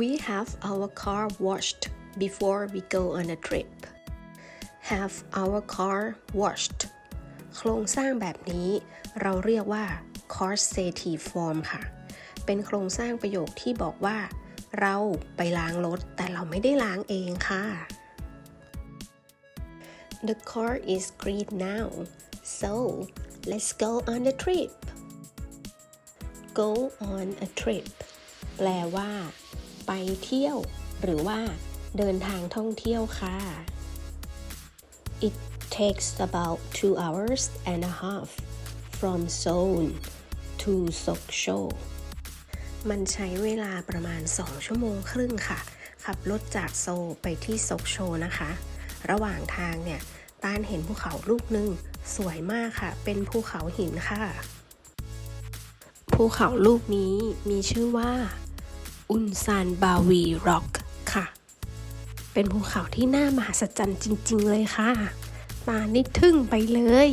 We have our car washed before we go on a trip. Have our car washed โครงสร้างแบบนี้เราเรียกว่า causative form ค่ะ เป็นโครงสร้างประโยคที่บอกว่า เราไปล้างรถแต่เราไม่ได้ล้างเองค่ะ The car is green now so let's go on a trip go on a trip แปลว่า ไปเที่ยว หรือว่า เดินทางท่องเที่ยวค่ะ It takes about two hours and a half from Seoul to Sokcho มันใช้เวลาประมาณ 2 ชั่วโมงครึ่งค่ะ ขับรถจากโซลไปที่ซกโชนะคะ ระหว่างทางเนี่ยตานเห็นภูเขาลูกหนึ่งสวยมากค่ะ เป็นภูเขาหินค่ะ ภูเขาลูกนี้มีชื่อว่า อุนซานบาวีร็อกค่ะ เป็นภูเขาที่น่ามหัศจรรย์จริง ๆ เลยค่ะ ตานี่ทึ่งไปเลย